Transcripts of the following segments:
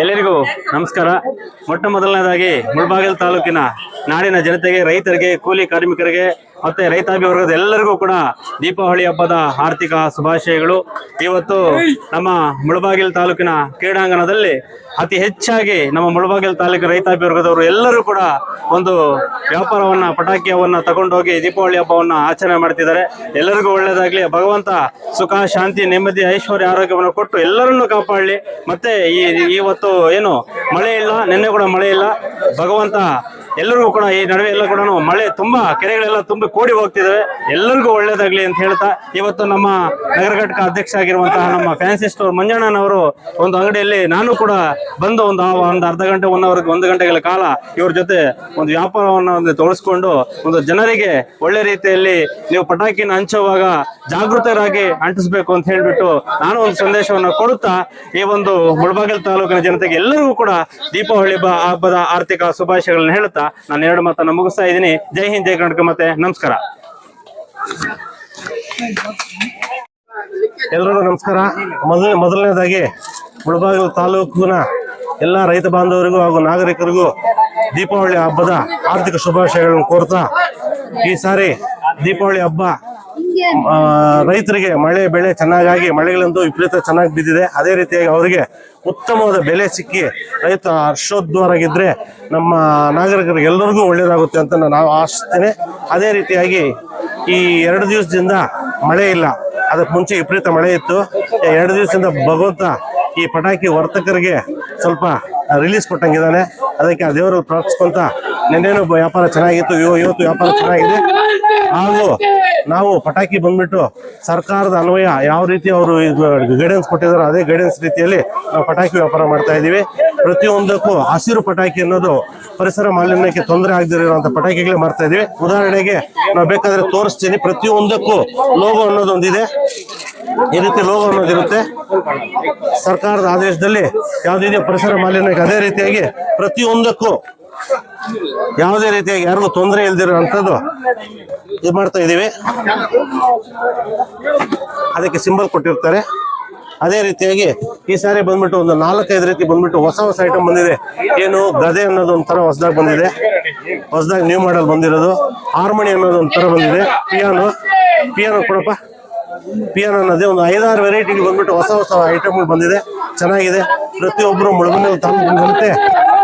ಎಲ್ಲರಿಗೂ ನಮಸ್ಕಾರ. ಮೊಟ್ಟ ಮೊದಲನೇದಾಗಿ ಮುಳಬಾಗಿಲು ತಾಲೂಕಿನ ನಾಡಿನ ಜನತೆಗೆ ರೈತರಿಗೆ ಕೂಲಿ ಕಾರ್ಮಿಕರಿಗೆ ಮತ್ತೆ ರೈತಾಪಿ ವರ್ಗದ ಎಲ್ಲರಿಗೂ ಕೂಡ ದೀಪಾವಳಿ ಹಬ್ಬದ ಆರ್ಥಿಕ ಶುಭಾಶಯಗಳು. ಇವತ್ತು ನಮ್ಮ ಮುಳಬಾಗಿಲು ತಾಲೂಕಿನ ಕ್ರೀಡಾಂಗಣದಲ್ಲಿ ಅತಿ ಹೆಚ್ಚಾಗಿ ನಮ್ಮ ಮುಳಬಾಗಿಲು ತಾಲೂಕಿನ ರೈತಾಪಿ ವರ್ಗದವರು ಎಲ್ಲರೂ ಕೂಡ ಒಂದು ವ್ಯಾಪಾರವನ್ನ, ಪಟಾಕಿಯವನ್ನ ತಗೊಂಡೋಗಿ ದೀಪಾವಳಿ ಹಬ್ಬವನ್ನ ಆಚರಣೆ ಮಾಡ್ತಿದ್ದಾರೆ. ಎಲ್ಲರಿಗೂ ಒಳ್ಳೇದಾಗ್ಲಿ. ಭಗವಂತ ಸುಖ, ಶಾಂತಿ, ನೆಮ್ಮದಿ, ಐಶ್ವರ್ಯ, ಆರೋಗ್ಯವನ್ನು ಕೊಟ್ಟು ಎಲ್ಲರನ್ನೂ ಕಾಪಾಡಲಿ. ಮತ್ತೆ ಈ ಇವತ್ತು ಏನು ಮಳೆ ಇಲ್ಲ, ನಿನ್ನೆ ಕೂಡ ಮಳೆ ಇಲ್ಲ. ಭಗವಂತ ಎಲ್ಲರಿಗೂ ಕೂಡ ಈ ನಡುವೆ ಎಲ್ಲ ಕೂಡ ಮಳೆ ತುಂಬಾ, ಕೆರೆಗಳೆಲ್ಲ ತುಂಬಿ ಕೂಡಿ ಹೋಗ್ತಿದ್ದಾವೆ ಎಲ್ಲರಿಗೂ ಒಳ್ಳೇದಾಗ್ಲಿ ಅಂತ ಹೇಳ್ತಾ, ಇವತ್ತು ನಮ್ಮ ನಗರ ಘಟಕ ಅಧ್ಯಕ್ಷ ಆಗಿರುವಂತಹ ನಮ್ಮ ಫ್ಯಾನ್ಸಿ ಸ್ಟೋರ್ ಮಂಜಣ್ಣನವರು ಒಂದು ಅಂಗಡಿಯಲ್ಲಿ ನಾನು ಕೂಡ ಬಂದು ಒಂದು ಒಂದು ಅರ್ಧ ಗಂಟೆ ಒನ್ ಅವರ್ ಒಂದು ಗಂಟೆಗಳ ಕಾಲ ಇವ್ರ ಜೊತೆ ಒಂದು ವ್ಯಾಪಾರವನ್ನು ಒಂದು ತೋರಿಸ್ಕೊಂಡು ಒಂದು ಜನರಿಗೆ ಒಳ್ಳೆ ರೀತಿಯಲ್ಲಿ ನೀವು ಪಟಾಕಿನ ಹಂಚುವಾಗ ಜಾಗೃತರಾಗಿ ಅಂಟಿಸ್ಬೇಕು ಅಂತ ಹೇಳ್ಬಿಟ್ಟು ನಾನು ಒಂದು ಸಂದೇಶವನ್ನು ಕೊಡುತ್ತಾ, ಈ ಒಂದು ಮುಳಬಾಗಿಲು ತಾಲೂಕಿನ ಜನತೆಗೆ ಎಲ್ಲರಿಗೂ ಕೂಡ ದೀಪಾವಳಿ ಹಬ್ಬ, ಹಬ್ಬದ ಆರ್ಥಿಕ ಶುಭಾಶಯಗಳನ್ನ ಹೇಳುತ್ತಾ ನಾನು ಎರಡು ಮಾತನ್ನ ಮುಗಿಸ್ತಾ ಇದ್ದೀನಿ. ಜೈ ಹಿಂದ್, ಜೈ ಕರ್ನಾಟಕ ಮತ್ತೆ ನಮಸ್ಕಾರ. ಎಲ್ರಿಗೂ ನಮಸ್ಕಾರ. ಮೊದಲ ಮೊದಲನೇದಾಗಿ ಮುಳಬಾಗಿಲು ತಾಲೂಕಿನ ಎಲ್ಲ ರೈತ ಬಾಂಧವರಿಗೂ ಹಾಗೂ ನಾಗರಿಕರಿಗೂ ದೀಪಾವಳಿ ಹಬ್ಬದ ಆರ್ಥಿಕ ಶುಭಾಶಯಗಳನ್ನು ಕೋರ್ತಾ ಈ ಸಾರಿ ದೀಪಾವಳಿ ಹಬ್ಬ ರೈತರಿಗೆ ಮಳೆ, ಬೆಳೆ ಚೆನ್ನಾಗಾಗಿ ಮಳೆಗಳಂತೂ ವಿಪರೀತ ಚೆನ್ನಾಗಿ ಬಿದ್ದಿದೆ. ಅದೇ ರೀತಿಯಾಗಿ ಅವರಿಗೆ ಉತ್ತಮವಾದ ಬೆಲೆ ಸಿಕ್ಕಿ ರೈತ ಹರ್ಷೋದ್ವಾರಾಗಿದ್ದರೆ ನಮ್ಮ ನಾಗರಿಕರಿಗೆ ಎಲ್ಲರಿಗೂ ಒಳ್ಳೆಯದಾಗುತ್ತೆ ಅಂತ ನಾನು ಆಶಿಸ್ತೇನೆ. ಅದೇ ರೀತಿಯಾಗಿ ಈ ಎರಡು ದಿವಸದಿಂದ ಮಳೆ ಇಲ್ಲ. ಅದಕ್ಕೆ ಮುಂಚೆ ವಿಪರೀತ ಮಳೆ ಇತ್ತು. ಎರಡು ದಿವಸದಿಂದ ಭಗವಂತ ಈ ಪಟಾಕಿ ವರ್ತಕರಿಗೆ ಸ್ವಲ್ಪ ರಿಲೀಸ್ ಕೊಟ್ಟಂಗಿದ್ದಾನೆ. ಅದಕ್ಕೆ ಆ ದೇವರು ಪ್ರಾರ್ಥಿಸ್ಕೊಂತ ನಿನ್ನೇನು ವ್ಯಾಪಾರ ಚೆನ್ನಾಗಿತ್ತು, ಇವ- ಇವತ್ತು ವ್ಯಾಪಾರ ಚೆನ್ನಾಗಿದೆ. ಹಾಗೂ ನಾವು ಪಟಾಕಿ ಬಂದ್ಬಿಟ್ಟು ಸರ್ಕಾರದ ಅನ್ವಯ ಯಾವ ರೀತಿ ಅವರು ಗೈಡೆನ್ಸ್ ಕೊಟ್ಟಿದ್ದಾರೋ ಅದೇ ಗೈಡೆನ್ಸ್ ರೀತಿಯಲ್ಲಿ ನಾವು ಪಟಾಕಿ ವ್ಯಾಪಾರ ಮಾಡ್ತಾ ಇದ್ದೀವಿ. ಪ್ರತಿಯೊಂದಕ್ಕೂ ಹಸಿರು ಪಟಾಕಿ ಅನ್ನೋದು ಪರಿಸರ ಮಾಲಿನ್ಯಕ್ಕೆ ತೊಂದರೆ ಆಗದಿರುವಂತ ಪಟಾಕಿಗಳೇ ಮಾಡ್ತಾ ಇದೀವಿ ಉದಾಹರಣೆಗೆ ನಾವು ಬೇಕಾದ್ರೆ ತೋರಿಸ್ತೀನಿ. ಪ್ರತಿಯೊಂದಕ್ಕೂ ಲೋಗೋ ಅನ್ನೋದು ಒಂದಿದೆ ಈ ರೀತಿ ಲೋಗೋ ಅನ್ನೋದಿರುತ್ತೆ. ಸರ್ಕಾರದ ಆದೇಶದಲ್ಲಿ ಯಾವುದಿದೆಯೋ ಪರಿಸರ ಮಾಲಿನ್ಯಕ್ಕೆ ಅದೇ ರೀತಿಯಾಗಿ ಪ್ರತಿಯೊಂದಕ್ಕೂ ಯಾವುದೇ ರೀತಿಯಾಗಿ ಯಾರಿಗೂ ತೊಂದರೆ ಇಲ್ದಿರುವಂಥದ್ದು ಇದು ಮಾಡ್ತಾ ಇದ್ದೀವಿ. ಅದಕ್ಕೆ ಸಿಂಬಲ್ ಕೊಟ್ಟಿರ್ತಾರೆ. ಅದೇ ರೀತಿಯಾಗಿ ಈ ಸಾರಿ ಬಂದ್ಬಿಟ್ಟು ಒಂದು ನಾಲ್ಕೈದು ರೀತಿ ಬಂದ್ಬಿಟ್ಟು ಹೊಸ ಹೊಸ ಐಟಮ್ ಬಂದಿದೆ. ಏನು ಗದೆ ಅನ್ನೋದು ಒಂಥರ ಹೊಸದಾಗಿ ಬಂದಿದೆ. ಹೊಸದಾಗಿ ನ್ಯೂ ಮಾಡಲ್ ಬಂದಿರೋದು. ಹಾರ್ಮೋನಿ ಅನ್ನೋದು ಒಂಥರ ಬಂದಿದೆ. ಪಿಯಾನೋ ಪಿಯಾನೋ ಕೊಡಪ್ಪ. ಪಿಯಾನೋ ಅನ್ನೋದೇ ಒಂದು ಐದಾರು ವೆರೈಟಿಗೆ ಬಂದ್ಬಿಟ್ಟು ಹೊಸ ಹೊಸ ಐಟಮ್ಗಳು ಬಂದಿದೆ. ಚೆನ್ನಾಗಿದೆ. ಪ್ರತಿಯೊಬ್ಬರು ಮುಳುಗುನಲ್ಲಿ ತಂದಂತೆ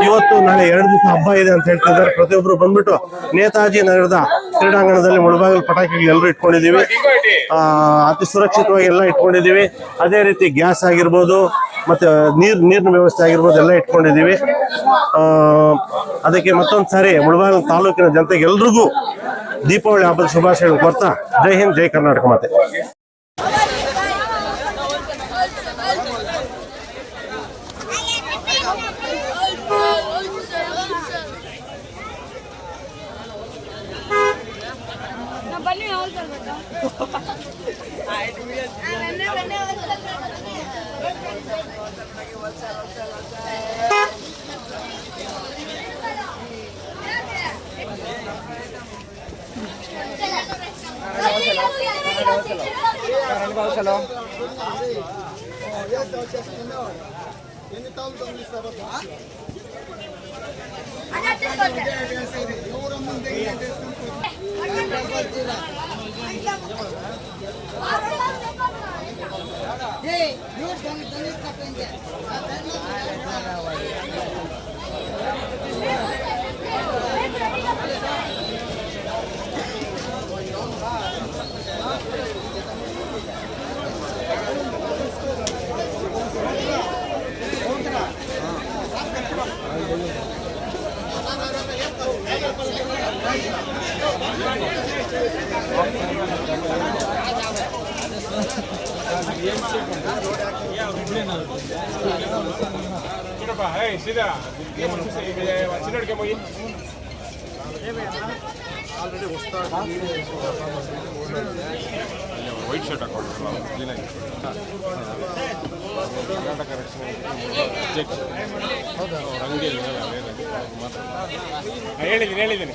ಇವತ್ತು ನಾಳೆ ಎರಡು ದಿವಸ ಹಬ್ಬ ಇದೆ ಅಂತ ಹೇಳ್ತಿದ್ದಾರೆ. ಪ್ರತಿಯೊಬ್ಬರು ಬಂದ್ಬಿಟ್ಟು ನೇತಾಜಿ ನಗರದ ಕ್ರೀಡಾಂಗಣದಲ್ಲಿ ಮುಳುಬಾಗಿಲು ಪಟಾಕಿಗಳು ಎಲ್ಲರೂ ಇಟ್ಕೊಂಡಿದ್ದೀವಿ. ಅತಿ ಸುರಕ್ಷಿತವಾಗಿ ಎಲ್ಲ ಇಟ್ಕೊಂಡಿದ್ದೀವಿ. ಅದೇ ರೀತಿ ಗ್ಯಾಸ್ ಆಗಿರ್ಬೋದು, ಮತ್ತೆ ನೀರ್, ನೀರಿನ ವ್ಯವಸ್ಥೆ ಆಗಿರ್ಬೋದು ಎಲ್ಲ ಇಟ್ಕೊಂಡಿದ್ದೀವಿ. ಅದಕ್ಕೆ ಮತ್ತೊಂದು ಸಾರಿ ಮುಳಬಾಗಿಲು ತಾಲೂಕಿನ ಜನತೆಗೆ ಎಲ್ರಿಗೂ ದೀಪಾವಳಿ ಹಬ್ಬದ ಶುಭಾಶಯಗಳು ಕೊಡ್ತಾ ಜೈ ಹಿಂದ್, ಜೈ ಕರ್ನಾಟಕ ಮಾತೆ. చలో ఎన్ని తాళ్ళు తొమ్మిది ಏ ಇವ್ರು ತಂಗಿ ತಂಗಿ ತಪ್ಪಿಂದೆ చూడపా సీదా. చిన్నడికే పోయి? ఆల్రెడీ వస్తాడు. ವೈಟ್ ಶರ್ಟ್ ಹಾಕೊಂಡು ಕ್ಲೀನಾಗಿ ಕರ್ನಾಟಕ ರಕ್ಷಣೆ ಅಧ್ಯಕ್ಷ. ಅವ್ರ ಹೇಳಿದ್ದೀನಿ ಹೇಳಿದ್ದೀನಿ.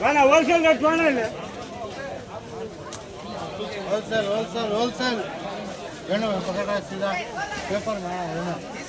Van a volver de tu anillo. Volver, volver, volver. Bueno, me a estudiar. ¿Qué forma?